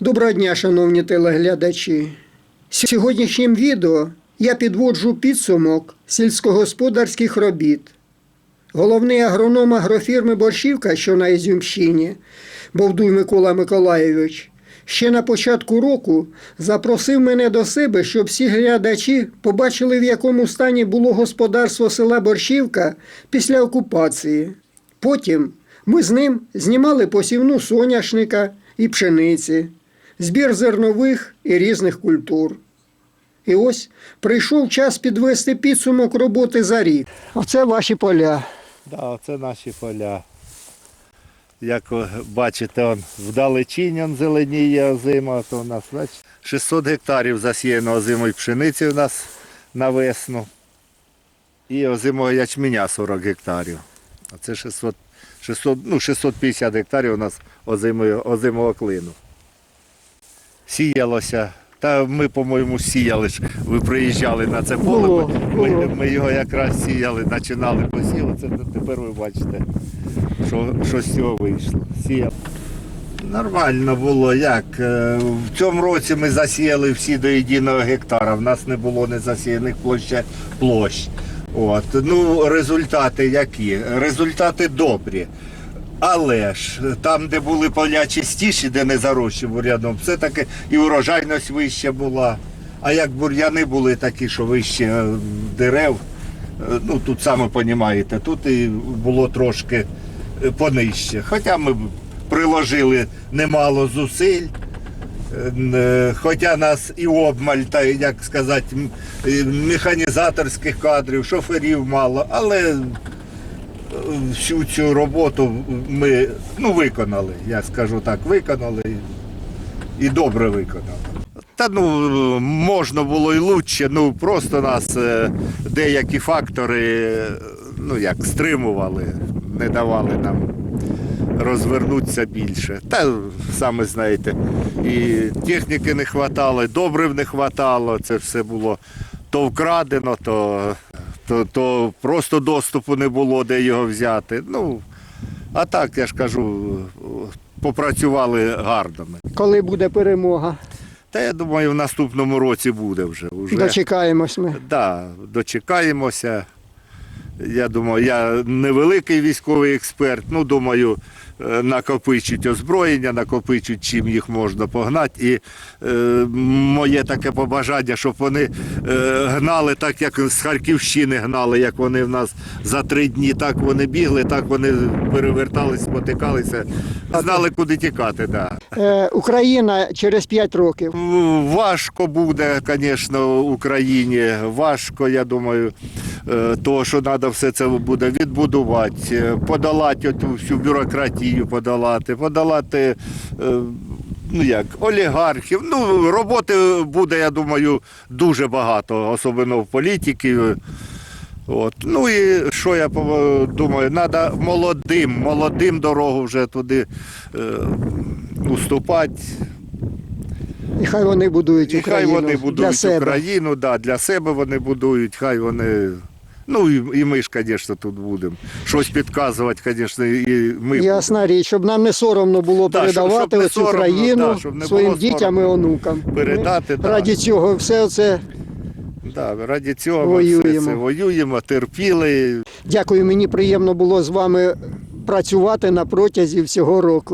Доброго дня, шановні телеглядачі. Сьогоднішнім відео я підводжу підсумок сільськогосподарських робіт. Головний агроном агрофірми Борщівка, що на Ізюмщині, Бовдуй Микола Миколайович, ще на початку року запросив мене до себе, щоб всі глядачі побачили, в якому стані було господарство села Борщівка після окупації. Потім ми з ним знімали посівну соняшника і пшениці, збір зернових і різних культур. І ось прийшов час підвести підсумок роботи за рік. Оце ваші поля. Да, це наші поля. Як ви бачите, он вдалечінь зеленіє озима, то у нас бачите, 600 гектарів засіяно озимої пшениці у нас на весну. І озимого ячменя 40 гектарів. А це 600, 600, ну, 650 гектарів у нас озимого, озимого клину. Сіялося. Та ми, по-моєму, сіяли ж. Ви приїжджали на це поле. Було, Ми, ми його якраз сіяли, починали посіли. Це тепер ви бачите, що, що з цього вийшло. Сіяв. Нормально було. Як? е, В цьому році ми засіяли всі до єдиного гектара. В нас не було незасіяних площ. площ. От. Ну, результати які? Результати добрі. Але ж там, де були поля чистіші, де не зарощі бур'яном, все таки і урожайність вища була. А як бур'яни були такі, що вище е, дерев, е, ну тут саме розумієте, тут і було трошки е, понижче. Хоча ми приложили немало зусиль. Е, Хоча нас і обмаль, та як сказати, е, механізаторських кадрів, шоферів мало, але всю цю роботу ми ну, виконали, я скажу так, виконали і добре виконали. Та ну можна було і краще, ну просто нас е, деякі фактори ну як стримували, не давали нам розвернутися більше. Та саме знаєте, і техніки не вистачало, добрив не вистачало, це все було то вкрадено, то, то, то просто доступу не було, де його взяти. Ну, а так, я ж кажу, попрацювали гарно. ми. Коли буде перемога, Та я думаю, в наступному році буде вже. вже. дочекаємось ми. Да, дочекаємося. Я думаю, я невеликий військовий експерт, ну думаю, е, накопичуть озброєння, накопичуть, чим їх можна погнати. І е, моє таке побажання, щоб вони е, гнали так, як з Харківщини гнали, як вони в нас за три дні, так вони бігли, так вони перевертались, спотикалися, знали, куди тікати. Да. Е, Україна через 5 років. Важко буде, звісно, Україні. Важко, я думаю, е, то, що треба все це буде відбудувати, подолати всю бюрократію, подолати, подолати. е, Ну як, олігархів. Ну, роботи буде, я думаю, дуже багато, особливо в політики. От. Ну і що я думаю, треба молодим, молодим дорогу вже туди е, уступати. І хай вони будують І Україну хай вони для будують себе. Да, для себе вони будують, хай вони. Ну і, і ми ж, звісно, тут будемо. Щось підказувати, звісно, і ми. Ясна річ, щоб нам не соромно було Да, передавати щоб не оцю соромно, країну да, щоб не своїм було дітям і соромно онукам. передати, Ми да. Раді цього все це. Да, раді цього ми все Воюємо. це воюємо, терпіли. Дякую, мені приємно було з вами працювати на протязі всього року.